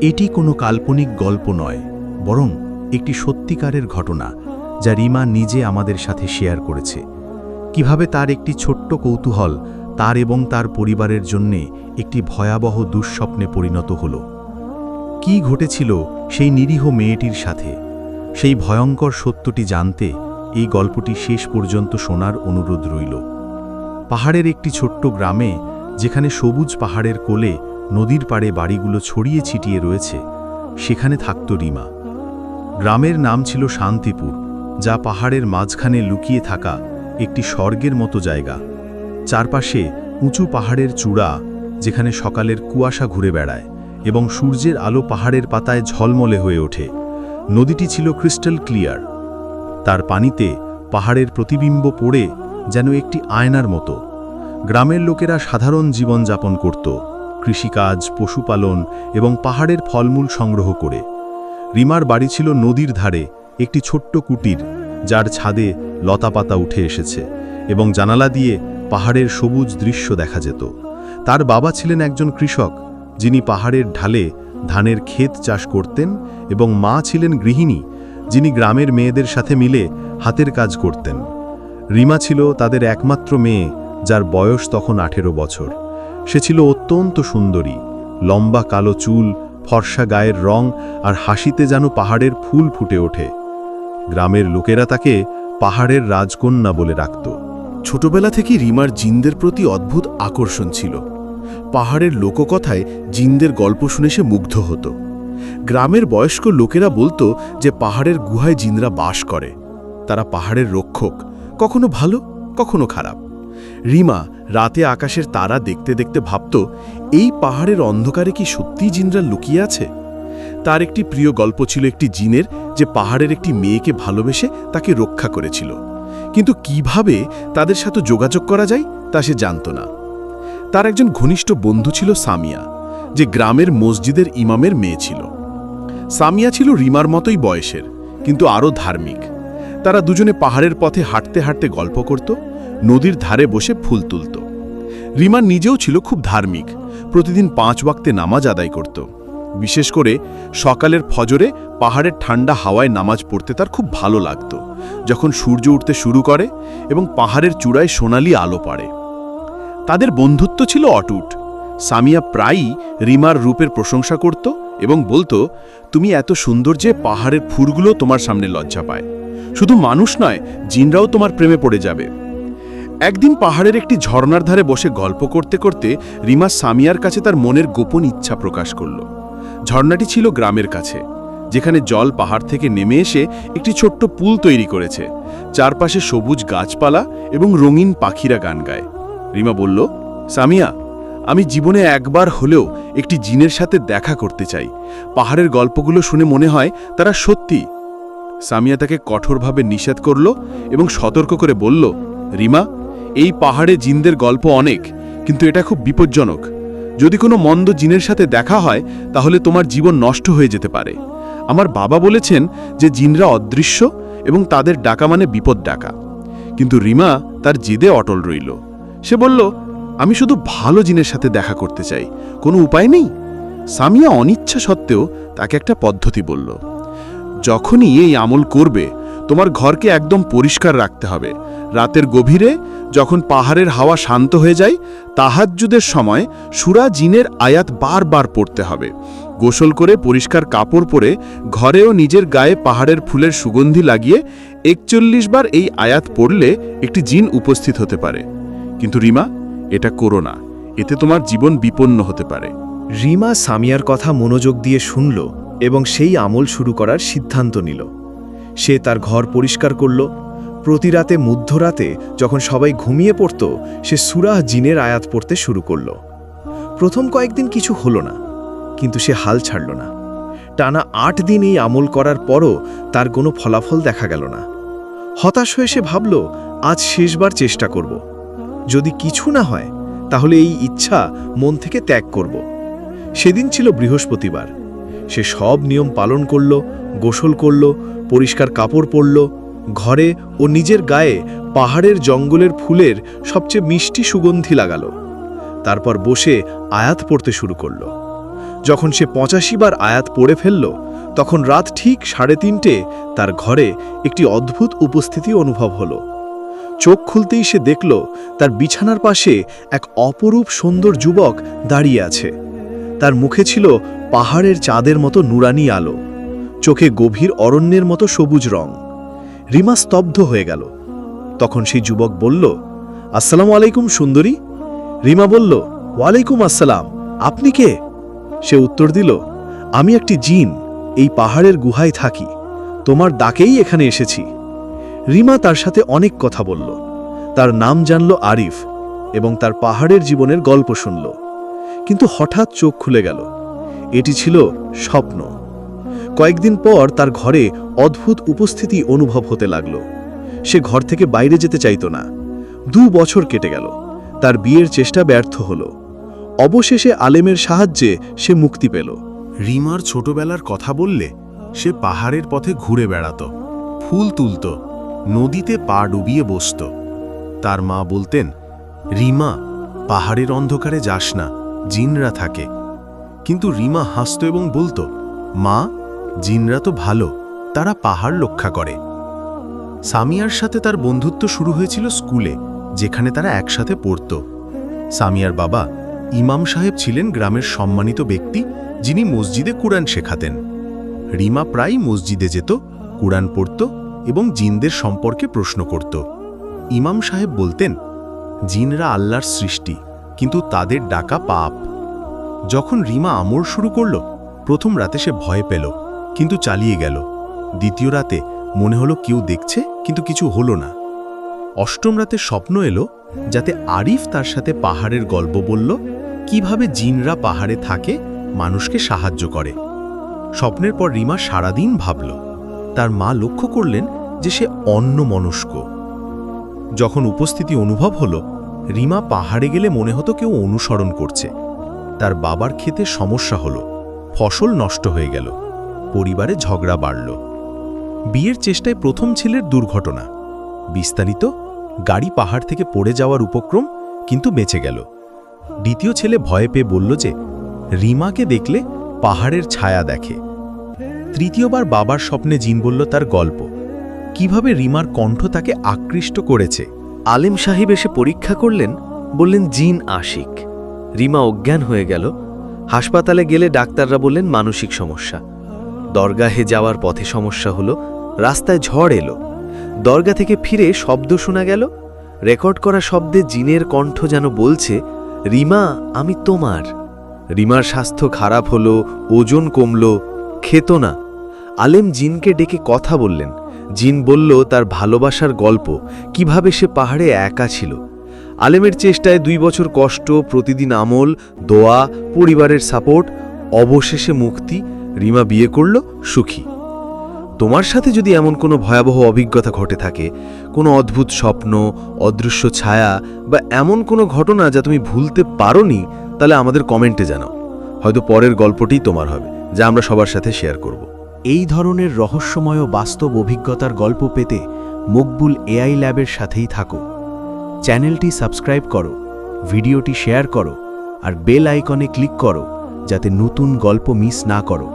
এটি কোনো কাল্পনিক গল্প নয়, বরং একটি সত্যিকারের ঘটনা যা রিমা নিজে আমাদের সাথে শেয়ার করেছে। কীভাবে তার একটি ছোট্ট কৌতূহল তার এবং তার পরিবারের জন্যে একটি ভয়াবহ দুঃস্বপ্নে পরিণত হল। কি ঘটেছিল সেই নিরীহ মেয়েটির সাথে? সেই ভয়ঙ্কর সত্যটি জানতে এই গল্পটি শেষ পর্যন্ত শোনার অনুরোধ রইল। পাহাড়ের একটি ছোট্ট গ্রামে, যেখানে সবুজ পাহাড়ের কোলে নদীর পাড়ে বাড়িগুলো ছড়িয়ে ছিটিয়ে রয়েছে। সেখানে থাকত রিমা। গ্রামের নাম ছিল শান্তিপুর, যা পাহাড়ের মাঝখানে লুকিয়ে থাকা একটি স্বর্গের মতো জায়গা। চারপাশে উঁচু পাহাড়ের চূড়া, যেখানে সকালের কুয়াশা ঘুরে বেড়ায় এবং সূর্যের আলো পাহাড়ের পাতায় ঝলমলে হয়ে ওঠে। নদীটি ছিল ক্রিস্টাল ক্লিয়ার। তার পানিতে পাহাড়ের প্রতিবিম্ব পড়ে যেন একটি আয়নার মতো। গ্রামের লোকেরা সাধারণ জীবনযাপন করত। কৃষিকাজ, পশুপালন এবং পাহাড়ের ফলমূল সংগ্রহ করে। রিমার বাড়ি ছিল নদীর ধারে, একটি ছোট্ট কুটির, যার ছাদে লতাপাতা উঠে এসেছে এবং জানালা দিয়ে পাহাড়ের সবুজ দৃশ্য দেখা যেত। তার বাবা ছিলেন একজন কৃষক, যিনি পাহাড়ের ঢালে ধানের ক্ষেত চাষ করতেন এবং মা ছিলেন গৃহিণী, যিনি গ্রামের মেয়েদের সাথে মিলে হাতের কাজ করতেন। রিমা ছিল তাদের একমাত্র মেয়ে, যার বয়স তখন আঠেরো বছর। সে ছিল অত্যন্ত সুন্দরী। লম্বা কালো চুল, ফর্সা গায়ের রং আর হাসিতে যেন পাহাড়ের ফুল ফুটে ওঠে। গ্রামের লোকেরা তাকে পাহাড়ের রাজকন্যা বলে রাখত ছোটবেলা থেকে রিমার জিনদের প্রতি অদ্ভুত আকর্ষণ ছিল। পাহাড়ের লোককথায় জিনদের গল্প শুনে সে মুগ্ধ হতো। গ্রামের বয়স্ক লোকেরা বলতো যে পাহাড়ের গুহায় জিনরা বাস করে। তারা পাহাড়ের রক্ষক, কখনো ভালো, কখনো খারাপ। রিমা রাতে আকাশের তারা দেখতে দেখতে ভাবত, এই পাহাড়ের অন্ধকারে কি সত্যিই জিনরা লুকিয়ে আছে? তার একটি প্রিয় গল্প ছিল একটি জিনের যে পাহাড়ের একটি মেয়েকে ভালোবেসে তাকে রক্ষা করেছিল। কিন্তু কীভাবে তাদের সাথে যোগাযোগ করা যায় তা সে জানত না। তার একজন ঘনিষ্ঠ বন্ধু ছিল সামিয়া, যে গ্রামের মসজিদের ইমামের মেয়ে ছিল। সামিয়া ছিল রিমার মতোই বয়সের, কিন্তু আরও ধার্মিক। তারা দুজনে পাহাড়ের পথে হাঁটতে হাঁটতে গল্প করত নদীর ধারে বসে ফুল তুলত। রিমা নিজেও ছিল খুব ধার্মিক, প্রতিদিন পাঁচ ওয়াক্তে নামাজ আদায় করত। বিশেষ করে সকালের ফজরে পাহাড়ের ঠান্ডা হাওয়ায় নামাজ পড়তে তার খুব ভালো লাগত, যখন সূর্য উঠতে শুরু করে এবং পাহাড়ের চূড়ায় সোনালি আলো পড়ে। তাদের বন্ধুত্ব ছিল অটুট। সামিয়া প্রায়ই রিমার রূপের প্রশংসা করত এবং বলতো, তুমি এত সুন্দর যে পাহাড়ের ফুলগুলো তোমার সামনে লজ্জা পায়। শুধু মানুষ নয়, জিনরাও তোমার প্রেমে পড়ে যাবে। একদিন পাহাড়ের একটি ঝর্ণার ধারে বসে গল্প করতে করতে রিমা সামিয়ার কাছে তার মনের গোপন ইচ্ছা প্রকাশ করল। ঝর্ণাটি ছিল গ্রামের কাছে, যেখানে জল পাহাড় থেকে নেমে এসে একটি ছোট্ট পুল তৈরি করেছে। চারপাশে সবুজ গাছপালা এবং রঙিন পাখিরা গান গায়। রিমা বলল, সামিয়া, আমি জীবনে একবার হলেও একটি জিনের সাথে দেখা করতে চাই। পাহাড়ের গল্পগুলো শুনে মনে হয় তারা সত্যি। সামিয়া তাকে কঠোরভাবে নিষেধ করল এবং সতর্ক করে বলল, রিমা এই পাহাড়ে জিনদের গল্প অনেক, কিন্তু এটা খুব বিপজ্জনক। যদি কোনো মন্দ জিনের সাথে দেখা হয়, তাহলে তোমার জীবন নষ্ট হয়ে যেতে পারে। আমার বাবা বলেছেন যে জিনরা অদৃশ্য এবং তাদের ডাকা মানে বিপদ ডাকা। কিন্তু রিমা তার জিদে অটল রইল। সে বলল, আমি শুধু ভালো জিনের সাথে দেখা করতে চাই, কোনো উপায় নেই? সামিয়া অনিচ্ছা সত্ত্বেও তাকে একটা পদ্ধতি বলল, যখনই এই আমল করবে তোমার ঘরকে একদম পরিষ্কার রাখতে হবে। রাতের গভীরে যখন পাহাড়ের হাওয়া শান্ত হয়ে যায়, তাহাজ্জুদের সময় সুরা জিনের আয়াত বারবার পড়তে হবে। গোসল করে পরিষ্কার কাপড় পরে ঘরেও নিজের গায়ে পাহাড়ের ফুলের সুগন্ধি লাগিয়ে একচল্লিশ বার এই আয়াত পড়লে একটি জিন উপস্থিত হতে পারে। কিন্তু রিমা, এটা করো না। এতে তোমার জীবন বিপন্ন হতে পারে। রিমা সামিয়ার কথা মনোযোগ দিয়ে শুনল এবং সেই আমল শুরু করার সিদ্ধান্ত নিল। সে তার ঘর পরিষ্কার করল। প্রতি রাতে মধ্যরাতে যখন সবাই ঘুমিয়ে পড়ত, সে সুরাহ জিনের আয়াত পড়তে শুরু করল। প্রথম কয়েকদিন কিছু হলো না, কিন্তু সে হাল ছাড়ল না। টানা আট দিন এই আমল করার পরও তার কোনো ফলাফল দেখা গেল না। হতাশ হয়ে সে ভাবল, আজ শেষবার চেষ্টা করব। যদি কিছু না হয়, তাহলে এই ইচ্ছা মন থেকে ত্যাগ করব। সেদিন ছিল বৃহস্পতিবার। সে সব নিয়ম পালন করল, গোসল করল, পরিষ্কার কাপড় পরল। ঘরে ও নিজের গায়ে পাহাড়ের জঙ্গলের ফুলের সবচেয়ে মিষ্টি সুগন্ধি লাগালো। তারপর বসে আয়াত পড়তে শুরু করল। যখন সে পঁচাশি বার আয়াত পড়ে ফেলল, তখন রাত ঠিক সাড়ে তিনটে তার ঘরে একটি অদ্ভুত উপস্থিতি অনুভব হলো। চোখ খুলতেই সে দেখল, তার বিছানার পাশে এক অপরূপ সুন্দর যুবক দাঁড়িয়ে আছে। তার মুখে ছিল পাহাড়ের চাঁদের মতো নুরানি আলো, চোখে গভীর অরণ্যের মতো সবুজ রং। রিমা স্তব্ধ হয়ে গেল। তখন সেই যুবক বলল, আসসালামু আলাইকুম সুন্দরী। রিমা বলল, ওয়ালাইকুম আসসালাম, আপনি কে? সে উত্তর দিল, আমি একটি জিন, এই পাহাড়ের গুহায় থাকি। তোমার ডাকেই এখানে এসেছি। রিমা তার সাথে অনেক কথা বলল। তার নাম জানল আরিফ এবং তার পাহাড়ের জীবনের গল্প শুনল। কিন্তু হঠাৎ চোখ খুলে গেল। এটি ছিল স্বপ্ন। কয়েকদিন পর তার ঘরে অদ্ভুত উপস্থিতি অনুভব হতে লাগল। সে ঘর থেকে বাইরে যেতে চাইতো না। দু বছর কেটে গেল। তার বিয়ের চেষ্টা ব্যর্থ হল। অবশেষে আলেমের সাহায্যে সে মুক্তি পেল। রিমার ছোটবেলার কথা বললে সে পাহাড়ের পথে ঘুরে বেড়াত, ফুল তুলত, নদীতে পা ডুবিয়ে বসত। তার মা বলতেন, রিমা, পাহাড়ের অন্ধকারে যাস না, জিনরা থাকে। কিন্তু রিমা হাসত এবং বলতো, মা, জিনরা তো ভালো, তারা পাহাড় রক্ষা করে। সামিয়ার সাথে তার বন্ধুত্ব শুরু হয়েছিল স্কুলে, যেখানে তারা একসাথে পড়ত। সামিয়ার বাবা ইমাম সাহেব ছিলেন গ্রামের সম্মানিত ব্যক্তি, যিনি মসজিদে কুরআন শেখাতেন। রিমা প্রায় মসজিদে যেত, কুরআন পড়ত এবং জিনদের সম্পর্কে প্রশ্ন করত। ইমাম সাহেব বলতেন, জিনরা আল্লাহর সৃষ্টি, কিন্তু তাদের ডাকা পাপ। যখন রিমা আমর শুরু করল, প্রথম রাতে সে ভয় পেল, কিন্তু চালিয়ে গেল। দ্বিতীয় রাতে মনে হলো কেউ দেখছে, কিন্তু কিছু হলো না। অষ্টম রাতে স্বপ্ন এলো যাতে আরিফ তার সাথে পাহাড়ের গল্প বলল, কীভাবে জিনরা পাহাড়ে থাকে, মানুষকে সাহায্য করে। স্বপ্নের পর রিমা সারাদিন ভাবল, তার মা লক্ষ্য করলেন যে সে অন্য মনস্ক যখন উপস্থিতি অনুভব হলো, রিমা পাহাড়ে গেলে মনে হতো কেউ অনুসরণ করছে। তার বাবার ক্ষেতে সমস্যা হলো। ফসল নষ্ট হয়ে গেল। পরিবারে ঝগড়া বাড়ল। বিয়ের চেষ্টায় প্রথম ছেলের দুর্ঘটনা। বিস্তারিত, গাড়ি পাহাড় থেকে পড়ে যাওয়ার উপক্রম কিন্তু বেঁচে গেল। দ্বিতীয় ছেলে ভয় পেয়ে বলল যে, রিমাকে দেখলে পাহাড়ের ছায়া দেখে। তৃতীয়বার বাবার স্বপ্নে জিন বলল তার গল্প। কীভাবে রিমার কণ্ঠ তাকে আকৃষ্ট করেছে। আলেম সাহেব এসে পরীক্ষা করলেন, বললেন, জিন আশিক। রিমা অজ্ঞান হয়ে গেল। হাসপাতালে গেলে ডাক্তাররা বললেন, মানসিক সমস্যা। দরগাহে যাওয়ার পথে সমস্যা হলো, রাস্তায় ঝড় এলো। দরগা থেকে ফিরে শব্দ শোনা গেল। রেকর্ড করা শব্দে জিনের কণ্ঠ যেন বলছে, রিমা, আমি তোমার। রিমার স্বাস্থ্য খারাপ হলো, ওজন কমল, খেত না। আলেম জিনকে ডেকে কথা বললেন। জিন বলল, তার ভালোবাসার গল্প, কীভাবে সে পাহাড়ে একা ছিল? আলেমের চেষ্টায় দুই বছর কষ্ট, প্রতিদিন আমল, দোয়া, পরিবারের সাপোর্ট, অবশেষে মুক্তি, রিমা বিয়ে করল সুখী। তোমার সাথে যদি এমন কোনো ভয়াবহ অভিজ্ঞতা ঘটে থাকে, কোনো অদ্ভুত স্বপ্ন, অদৃশ্য ছায়া বা এমন কোনো ঘটনা যা তুমি ভুলতে পারোনি, তাহলে আমাদের কমেন্টে জানাও। হয়তো পরের গল্পটি তোমার হবে, যা আমরা সবার সাথে শেয়ার করব। এই ধরনের রহস্যময় বাস্তব অভিজ্ঞতার গল্প পেতে মকবুল এআই ল্যাবের সাথেই থাকো। চ্যানেলটি সাবস্ক্রাইব করো, ভিডিওটি শেয়ার করো, আর বেল আইকনে ক্লিক করো, যাতে নতুন গল্প মিস না করো।